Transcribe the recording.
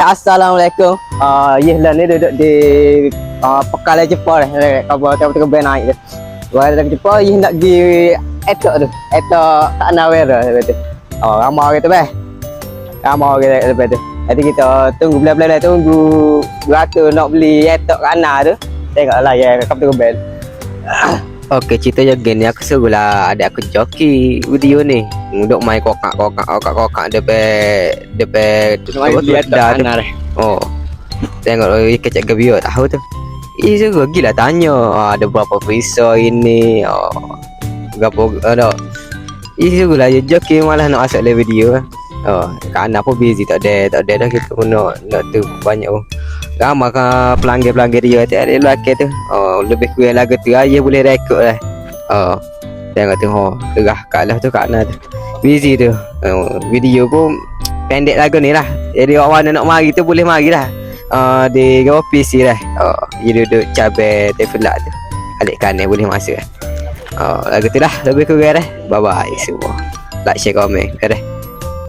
Assalamualaikum. Ah, uh, lah ni duduk di uh, Pekala Jepang ni. Kau tahu betul ben naik tu. Wah, dari Jepang ye nak di etok tu. Etok tak nawer tu betul. Oh, ramai kita beh. Ramai kita betul. Jadi kita tunggu belah-belah tunggu beratur nak beli etok kana tu. Tengoklah ya kau betul ben. Okey, cerita je gini aku suruh adik aku joki video ni. Duduk main kokak kokak kokak kokak depan depan Main beli etok dah tu. kanar eh. Oh. Tengok oh, kecek gebio tahu tu. Ih suruh gila tanya ah, ada berapa visa ini. Oh. Berapa ada. Ih suruh lah joki malah nak le video. Oh, kan apa busy tak ada tak ada dah kita nak nak tu banyak oh. Ramai kan pelanggan-pelanggan dia tak ada lelaki tu. Oh, lebih kurang lagu tu aja boleh rekod lah. Oh. Tengok tu oh, gerah kat lah tu kat mana tu. Busy tu. Oh, video pun pendek lagu ni lah. Jadi orang mana nak mari tu boleh mari lah. Uh, di gawah PC lah. Oh, dia duduk cabai teflak tu. Alik kanan boleh masuk lah. Oh, lagu tu lah. Lebih kurang lah. Bye-bye semua. Like, share, komen. Dah.